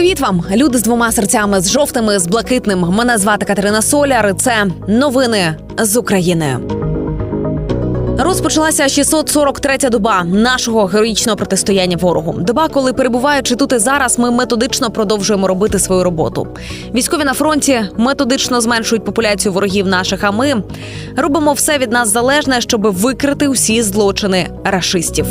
Привіт вам, люди з двома серцями, з жовтими, з блакитним. Мене звати Катерина Соляр. Це новини з України. Розпочалася 643-я доба нашого героїчного протистояння ворогу. Доба, коли перебуваючи тут і зараз, ми методично продовжуємо робити свою роботу. Військові на фронті методично зменшують популяцію ворогів наших. А ми робимо все від нас залежне, щоб викрити усі злочини рашистів.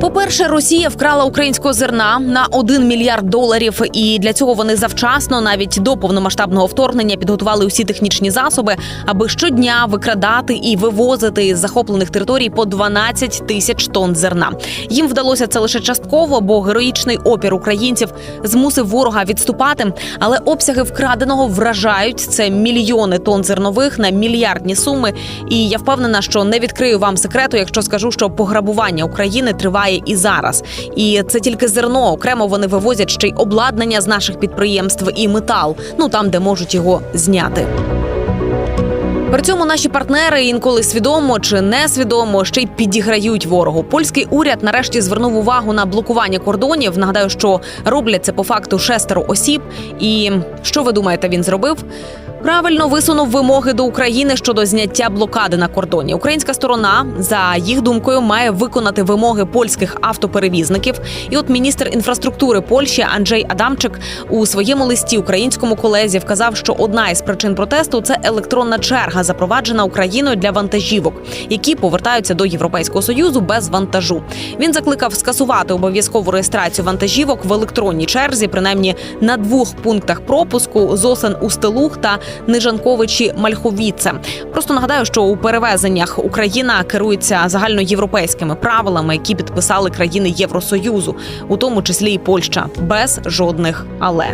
По-перше, Росія вкрала українського зерна на 1 мільярд доларів, і для цього вони завчасно, навіть до повномасштабного вторгнення, підготували усі технічні засоби, аби щодня викрадати і вивозити із захоплених територій по 12 тисяч тонн зерна. Їм вдалося це лише частково, бо героїчний опір українців змусив ворога відступати. Але обсяги вкраденого вражають це мільйони тонн зернових на мільярдні суми. І я впевнена, що не відкрию вам секрету, якщо скажу, що пограбування України триває і зараз. І це тільки зерно. Окремо вони вивозять ще й обладнання з наших підприємств і метал. Ну там, де можуть його зняти. При цьому наші партнери інколи свідомо чи несвідомо ще й підіграють ворогу. Польський уряд нарешті звернув увагу на блокування кордонів. Нагадаю, що роблять це по факту шестеро осіб. І що ви думаєте, він зробив? Правильно висунув вимоги до України щодо зняття блокади на кордоні. Українська сторона, за їх думкою, має виконати вимоги польських автоперевізників. І от міністр інфраструктури Польщі Анджей Адамчик у своєму листі українському колезі вказав, що одна із причин протесту це електронна черга, запроваджена Україною для вантажівок, які повертаються до Європейського союзу без вантажу. Він закликав скасувати обов'язкову реєстрацію вантажівок в електронній черзі, принаймні на двох пунктах пропуску Зосен Устилух та Нижанковичі Мальховіце. Просто нагадаю, що у перевезеннях Україна керується загальноєвропейськими правилами, які підписали країни Євросоюзу, у тому числі і Польща, без жодних але.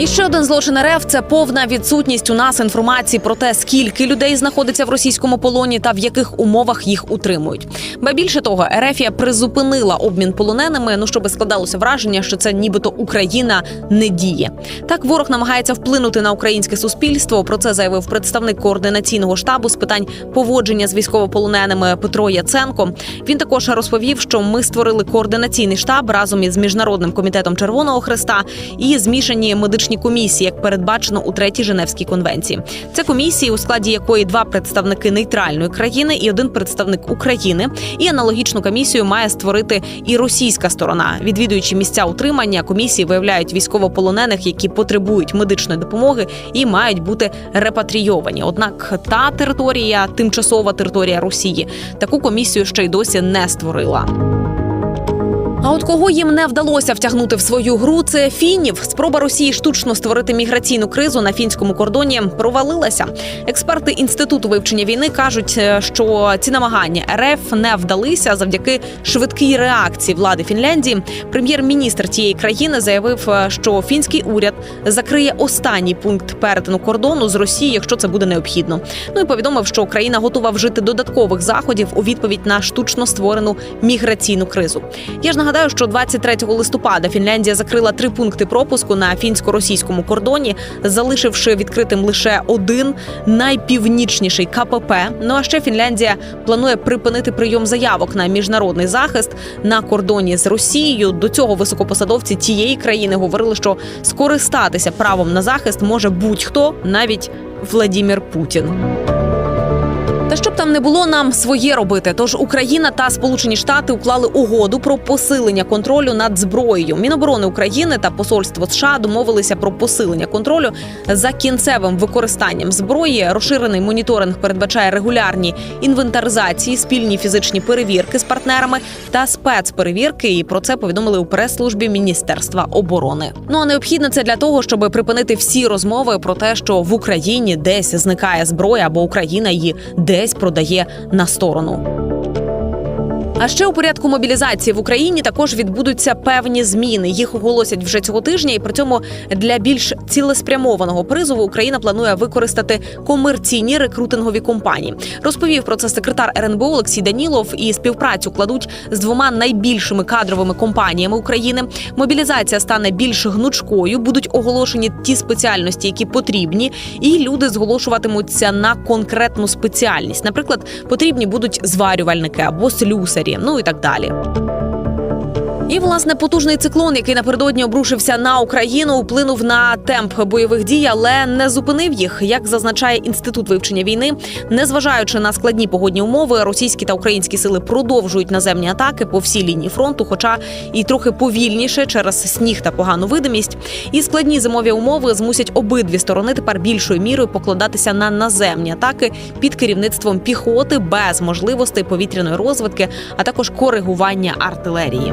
І ще один злочин РФ – це повна відсутність у нас інформації про те, скільки людей знаходиться в російському полоні та в яких умовах їх утримують. Ба більше того, Ерефія призупинила обмін полоненими. Ну щоб складалося враження, що це нібито Україна не діє. Так ворог намагається вплинути на українське суспільство. Про це заявив представник координаційного штабу з питань поводження з військовополоненими Петро Яценко. Він також розповів, що ми створили координаційний штаб разом із міжнародним комітетом Червоного Хреста і змішані медичні комісії, як передбачено у третій Женевській конвенції. Це комісії, у складі якої два представники нейтральної країни і один представник України. І аналогічну комісію має створити і російська сторона. Відвідуючи місця утримання, комісії виявляють військовополонених, які потребують медичної допомоги і мають бути репатрійовані. Однак та територія, тимчасова територія Росії, таку комісію ще й досі не створила. А от кого їм не вдалося втягнути в свою гру, це фінів. Спроба Росії штучно створити міграційну кризу на фінському кордоні провалилася. Експерти інституту вивчення війни кажуть, е, що ці намагання РФ не вдалися завдяки швидкій реакції влади Фінляндії. Прем'єр-міністр тієї країни заявив, е, що фінський уряд закриє останній пункт перетину кордону з Росії, якщо це буде необхідно. Ну і повідомив, що країна готова вжити додаткових заходів у відповідь на штучно створену міграційну кризу. Я ж нагадаю, що 23 листопада Фінляндія закрила три пункти пропуску на фінсько-російському кордоні, залишивши відкритим лише один найпівнічніший КПП. Ну а ще Фінляндія планує припинити прийом заявок на міжнародний захист на кордоні з Росією. До цього високопосадовці тієї країни говорили, що скористатися правом на захист може будь-хто, навіть Владімір Путін. Та щоб там не було нам своє робити. Тож Україна та Сполучені Штати уклали угоду про посилення контролю над зброєю. Міноборони України та Посольство США домовилися про посилення контролю за кінцевим використанням зброї. Розширений моніторинг передбачає регулярні інвентаризації, спільні фізичні перевірки з партнерами та спецперевірки. І про це повідомили у прес-службі Міністерства оборони. Ну а необхідно це для того, щоб припинити всі розмови про те, що в Україні десь зникає зброя або Україна її десь продає на сторону. А ще у порядку мобілізації в Україні також відбудуться певні зміни. Їх оголосять вже цього тижня, і при цьому для більш цілеспрямованого призову Україна планує використати комерційні рекрутингові компанії. Розповів про це секретар РНБО Олексій Данілов і співпрацю кладуть з двома найбільшими кадровими компаніями України. Мобілізація стане більш гнучкою, будуть оголошені ті спеціальності, які потрібні, і люди зголошуватимуться на конкретну спеціальність. Наприклад, потрібні будуть зварювальники або слюсарі ну і так далі. І власне потужний циклон, який напередодні обрушився на Україну, вплинув на темп бойових дій, але не зупинив їх. Як зазначає інститут вивчення війни, незважаючи на складні погодні умови, російські та українські сили продовжують наземні атаки по всій лінії фронту, хоча і трохи повільніше через сніг та погану видимість. І складні зимові умови змусять обидві сторони тепер більшою мірою покладатися на наземні атаки під керівництвом піхоти без можливостей повітряної розвитки, а також коригування артилерії.